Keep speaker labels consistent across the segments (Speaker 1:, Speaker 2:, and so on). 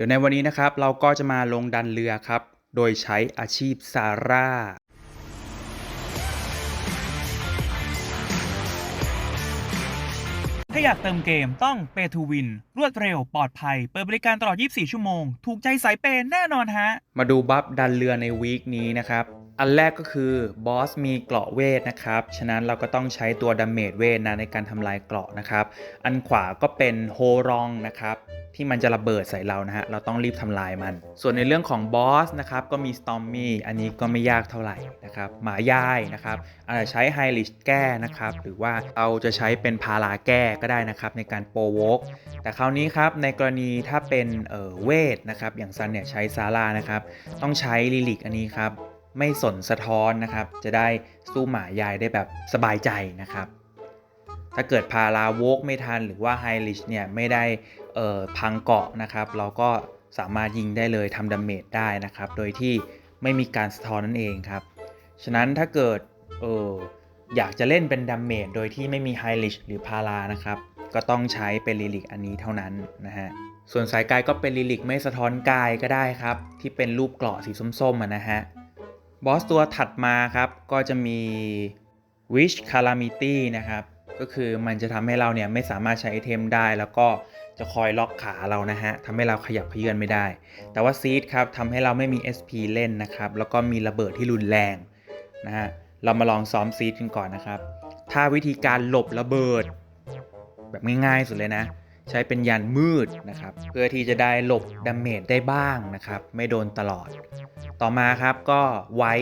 Speaker 1: ดี๋ยวในวันนี้นะครับเราก็จะมาลงดันเรือครับ โดยใช้อาชีพซาร่า
Speaker 2: ถ้าอยากเติมเกมต้อง Pay to Win รวดเร็วปลอดภัย เปิดบริการตลอด 24 ชั่วโมง ถูกใจสายเปย์แน่นอนฮะ
Speaker 1: มาดูบัฟดันเรือในวีคนี้นะครับ อันแรกก็คือบอสมีเกราะเวทนะครับ ฉะนั้นเราก็ต้องใช้ตัวดาเมจเวทนะในการทำลายเกราะนะครับ อันขวาก็เป็นโฮรองนะครับที่มันจะระเบิดใส่เรานะฮะ เราต้องรีบทำลายมัน ส่วนในเรื่องของบอสนะครับ ก็มีสตอมมี่ อันนี้ก็ไม่ยากเท่าไหร่นะครับ หมายายนะครับอาจจะใช้ไฮลิชแก้นะครับ หรือว่าเราจะใช้เป็นพาราแก้ก็ได้นะครับ ในการโปรวกแต่คราวนี้ครับ ในกรณีถ้าเป็นเออเวทนะครับ อย่างซันเนี่ยใช้ซาร่านะครับ ต้องใช้ลิลิกอันนี้ครับ ไม่สนสะท้อนนะครับ จะได้สู้หมายายได้แบบสบายใจนะครับ ถ้าเกิดพาราโวกไม่ทันหรือว่าไฮลิชเนี่ยไม่ได้เอ่อพังเกาะนะครับ เราก็สามารถยิงได้เลยทำดาเมจได้นะครับ โดยที่ไม่มีการสะท้อนนั่นเองครับ ฉะนั้นถ้าเกิดเอออยากจะเล่นเป็นดาเมจโดยที่ไม่มีไฮลิชหรือพารานะครับ ก็ต้องใช้เป็นลิลิกอันนี้เท่านั้นนะฮะส่วนสายกายก็เป็นลิลิกไม่สะท้อนกายก็ได้ครับ ที่เป็นรูปเกราะสีส้มๆนะฮะ บอสตัวถัดมาครับก็จะมี Wish Calamity นะครับ ก็คือมันจะทำให้เราเนี่ยไม่สามารถใช้ไอเทมได้ แล้วก็จะคอยล็อกขาเรานะฮะทำให้เราขยับเขยือนไม่ได้ แต่ว่าซีดครับทำให้เราไม่มี SP เล่นนะครับ แล้วก็มีระเบิดที่รุนแรงนะฮะเรามาลองซ้อมซีดกันก่อนนะครับ ถ้าวิธีการหลบระเบิด แบบง่ายๆสุดเลยนะ ใช้เป็นยันมืดนะครับ เพื่อที่จะได้หลบดาเมจได้บ้างนะครับ ไม่โดนตลอด ต่อมาครับก็ไว้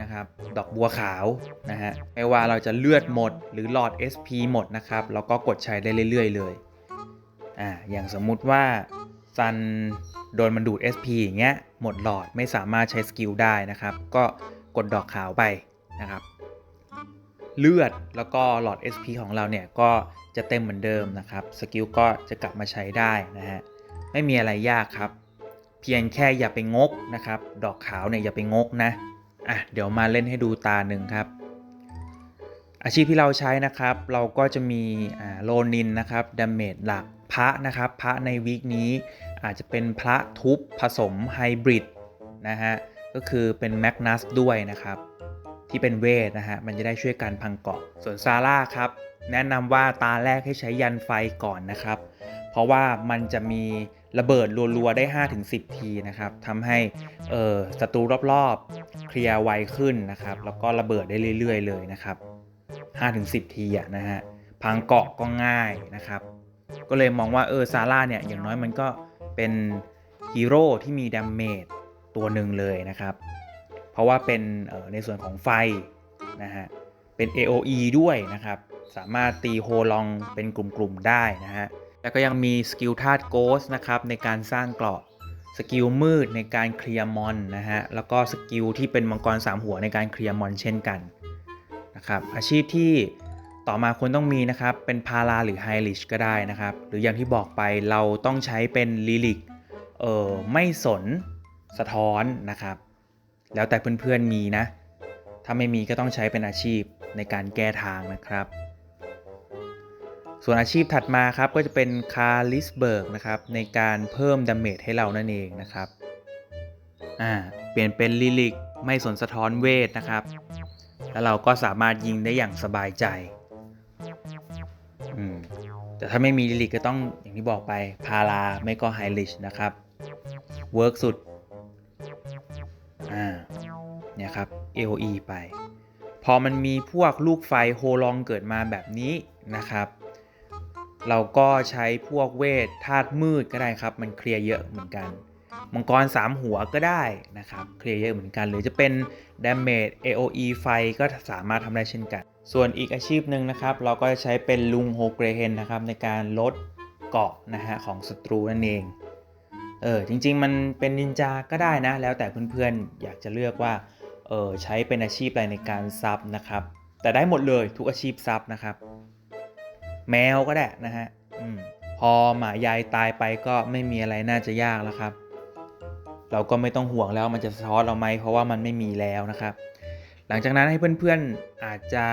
Speaker 1: นะครับ ดอกบัวขาวนะฮะไม่ว่าเราจะเลือดหมด หรือหลอด SP หมดนะครับเราก็กดใช้ได้เรื่อยๆ เลยอ่าอย่างสมมุติว่าซันโดนมันดูด SP อย่างเงี้ยหมดหลอดไม่สามารถใช้สกิลได้นะครับ ก็กดดอกขาวไปนะครับ เลือดแล้วก็หลอด SP ของเราเนี่ยก็จะเต็มเหมือนเดิมนะครับ สกิลก็จะกลับมาใช้ได้นะฮะ ไม่มีอะไรยากครับ เพียงแค่อย่าไปงกนะครับ ดอกขาวเนี่ยอย่าไปงกนะ อะเดี๋ยวมาเล่นให้ดูตาหนึ่งครับ อาชีพที่เราใช้นะครับ เราก็จะมีโลนินนะครับดาเมจหลักพระนะครับ พระในวีคนี้อาจจะเป็นพระทุบผสมไฮบริดนะฮะ ก็คือเป็นแมกนัสด้วยนะครับ ที่เป็นเวทนะฮะมันจะได้ช่วยการพังเกาะส่วนซาร่าครับแนะนำว่าตาแรกให้ใช้ยันไฟก่อนนะครับ เพราะว่ามันจะมีระเบิดรัวๆได้ 5-10 ทีนะครับทำให้เออศัตรูรอบๆเคลียร์ไวขึ้นนะครับ แล้วก็ระเบิดได้เรื่อย ๆ เลยนะครับ 5-10 ทีอะนะฮะพังเกาะก็ง่ายนะครับ ก็เลยมองว่าเออซาร่าเนี่ยอย่างน้อยมันก็เป็นฮีโร่ที่มีดาเมจตัวหนึ่งเลยนะครับ เพราะว่าเป็นในส่วนของไฟนะฮะ เป็น AOE ด้วยนะครับ สามารถตีโฮลองเป็นกลุ่มๆได้นะฮะ แล้วก็ยังมีสกิลธาตุโกสนะครับในการสร้างเกราะ สกิลมืดในการเคลียร์มอนนะฮะ แล้วก็สกิลที่เป็นมังกรสามหัวในการเคลียร์มอนเช่นกันนะครับ อาชีพที่ต่อมาควรต้องมีนะครับ เป็นพาราหรือไฮลิชก็ได้นะครับ หรืออย่างที่บอกไปเราต้องใช้เป็นลิลิกเออไม่สนสะท้อนนะครับ แล้วแต่เพื่อนๆมีนะ ถ้าไม่มีก็ต้องใช้เป็นอาชีพในการแก้ทางนะครับ ส่วนอาชีพถัดมาครับก็จะเป็นคาลิสเบิร์กนะครับในการเพิ่มดาเมจให้เรานั่นเองนะครับอ่าเปลี่ยนเป็นลิลิกไม่สนสะท้อนเวทนะครับ แล้วเราก็สามารถยิงได้อย่างสบายใจอืมแต่ถ้าไม่มีลิลิกก็ต้องอย่างที่บอกไปพาราไม่ก็ไฮลิชนะครับเวิร์กสุด AOE ไป พอมันมีพวกลูกไฟโฮลองเกิดมาแบบนี้นะครับ เราก็ใช้พวกเวทธาตุมืดก็ได้ครับ มันเคลียร์เยอะเหมือนกัน มังกรสามหัวก็ได้นะครับ เคลียร์เยอะเหมือนกัน หรือจะเป็น Damage AOE ไฟก็สามารถทำได้เช่นกัน ส่วนอีกอาชีพหนึ่งนะครับ เราก็จะใช้เป็นลุงโฮเกรเฮนนะครับในการลดเกาะนะฮะของศัตรูนั่นเองเออจริงๆ มันเป็นนินจาก็ได้นะ แล้วแต่เพื่อนๆ อยากจะเลือกว่า เออใช้เป็นอาชีพอะไรในการซับนะครับ แต่ได้หมดเลยทุกอาชีพซับนะครับ แมวก็ได้นะฮะอพอหมายายตายไปก็ไม่มีอะไรน่าจะยากแล้วครับ เราก็ไม่ต้องห่วงแล้วมันจะสะท้อนเราไหมเพราะว่ามันไม่มีแล้วนะครับ หลังจากนั้นให้เพื่อนๆอาจจะ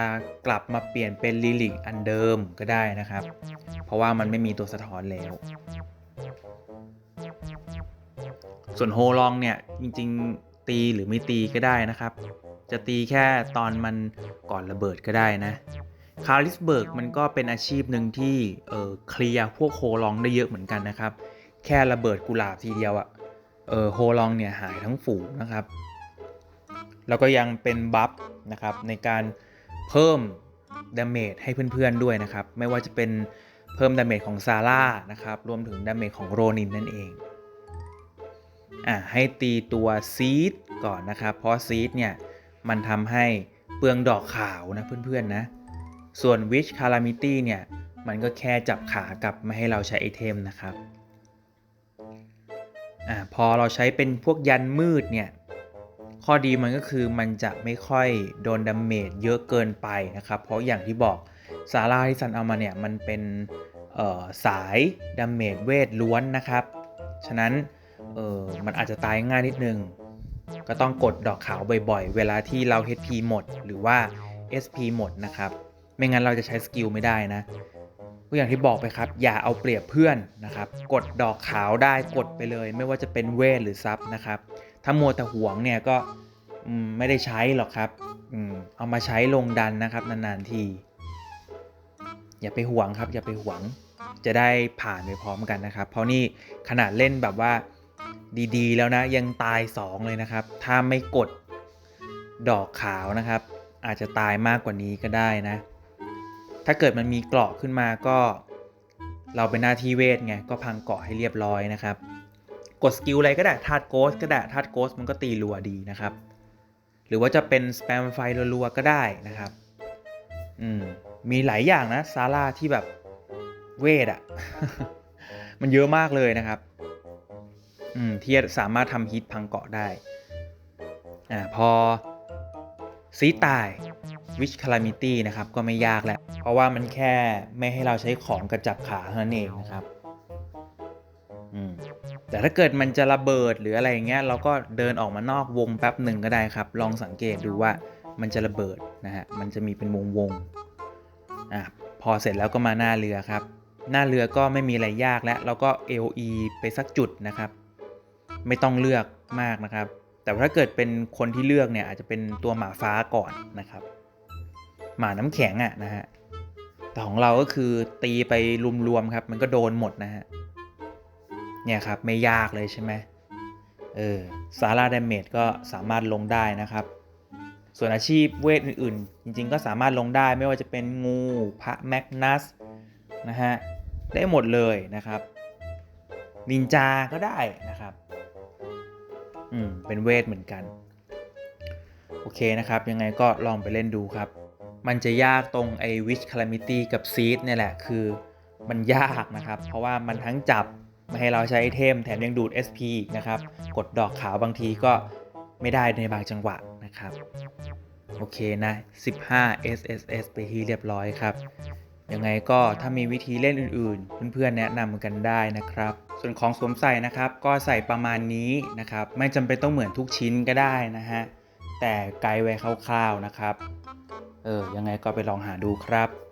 Speaker 1: กลับมาเปลี่ยนเป็นลิลิกอันเดิมก็ได้นะครับ เพราะว่ามันไม่มีตัวสะท้อนแล้วส่วนโฮลองเนี่ยจริงๆ ตีหรือไม่ตีก็ได้นะครับ จะตีแค่ตอนมันก่อนระเบิดก็ได้นะคาริสเบิร์กมันก็เป็นอาชีพหนึ่งที่เออเคลียร์พวกโฮลองได้เยอะเหมือนกันนะครับ แค่ระเบิดกุหลาบทีเดียวอะเออโฮลองเนี่ยหายทั้งฝูงนะครับ แล้วก็ยังเป็นบัฟนะครับในการเพิ่มดาเมจให้เพื่อนๆด้วยนะครับ ไม่ว่าจะเป็นเพิ่มดาเมจของซาร่านะครับ รวมถึงดาเมจของโรนินนั่นเอง อะให้ตีตัวซีดก่อนนะครับ เพราะซีดเนี่ยมันทำให้เปลืองดอกขาวนะเพื่อนๆนะ ส่วน Witch Calamity เนี่ยมันก็แค่จับขากับไมาให้เราใช้ไอเทมนะครับอ่าพอเราใช้เป็นพวกยันมืดเนี่ยข้อดีมันก็คือมันจะไม่ค่อยโดนดาเมจเยอะเกินไปนะครับ เพราะอย่างที่บอกซาร่าที่ซันเอามาเนี่ยมันเป็นสายดาเมจเวทล้วนนะครับ ฉะนั้น เออมันอาจจะตายง่ายนิดนึง ก็ต้องกดดอกขาวบ่อยๆ เวลาที่เรา HP หมดหรือว่า SP หมดนะครับ ไม่งั้นเราจะใช้สกิลไม่ได้นะก็อย่างที่บอกไปครับ อย่าเอาเปรียบเพื่อนนะครับ กดดอกขาวได้กดไปเลย ไม่ว่าจะเป็นเวทหรือซับนะครับ ถ้ามัวแต่หวงเนี่ยก็ไม่ได้ใช้หรอกครับอเอามาใช้ลงดันนะครับนานๆที อย่าไปหวงครับ อย่าไปหวง จะได้ผ่านไปพร้อมกันนะครับ เพราะนี่ขนาดเล่นแบบว่า ดีๆ แล้วนะ ยังตาย 2 เลยนะครับ ถ้าไม่กดดอกขาวนะครับ อาจจะตายมากกว่านี้ก็ได้นะ ถ้าเกิดมันมีเกราะขึ้นมาก็ เราเป็นหน้าที่เวทไงก็พังเกราะให้เรียบร้อยนะครับ กดสกิลอะไรก็ได้ธาตุโกสก็ได้ธาตุโกสมันก็ตีรัวดีนะครับ หรือว่าจะเป็นสแปมไฟรัวๆก็ได้นะครับ อืมมีหลายอย่างนะซาร่าที่แบบเวทอะมันเยอะมากเลยนะครับ ที่จะสามารถทำฮิตพังเกาะได้อ่าพอซีตาย Witch Calamity นะครับก็ไม่ยากแหล้วเพราะว่ามันแค่ไม่ให้เราใช้ของกระจับขาเท่านั้นเองนะครับอืมแต่ถ้าเกิดมันจะระเบิดหรืออะไรอย่างเงี้ยเราก็เดินออกมานอกวงแป๊บหนึ่งก็ได้ครับ ลองสังเกตดูว่ามันจะระเบิดนะฮะมันจะมีเป็นวงวงอะพอเสร็จแล้วก็มาหน้าเรือครับ หน้าเรือก็ไม่มีอะไรยากแล้วเราก็ LE ไปสักจุดนะครับ ไม่ต้องเลือกมากนะครับ แต่ถ้าเกิดเป็นคนที่เลือกเนี่ยอาจจะเป็นตัวหมาฟ้าก่อนนะครับ หมาน้ำแข็งอะนะฮะแต่ของเราก็คือตีไปรวมๆครับ มันก็โดนหมดนะฮะเนี่ยครับไม่ยากเลยใช่ไหมเออซาร่าดเมจก็สามารถลงได้นะครับ ส่วนอาชีพเวทอื่นๆ จริงๆ ก็สามารถลงได้ไม่ว่าจะเป็นงูพระแมกนัสนะฮะได้หมดเลยนะครับนินจาก็ได้นะครับ อืมเป็นเวทเหมือนกัน โอเคนะครับ ยังไงก็ลองไปเล่นดูครับ มันจะยากตรงไอ้ Witch Calamity กับ Seed เนี่ยแหละ คือมันยากนะครับ เพราะว่ามันทั้งจับไม่ให้เราใช้ไอเทมแถมยังดูด SP อีกนะครับ กดดอกขาวบางทีก็ไม่ได้ในบางจังหวะนะครับ โอเคนะ 15 SSS ไปที่เรียบร้อยครับ ยังไงก็ถ้ามีวิธีเล่นอื่นๆ เพื่อนๆแนะนำกันได้นะครับ ส่วนของสวมใส่นะครับ ก็ใส่ประมาณนี้นะครับ ไม่จำเป็นต้องเหมือนทุกชิ้นก็ได้นะฮะแต่ไกด์ไว้คร่าวๆนะครับ เออยังไงก็ไปลองหาดูครับ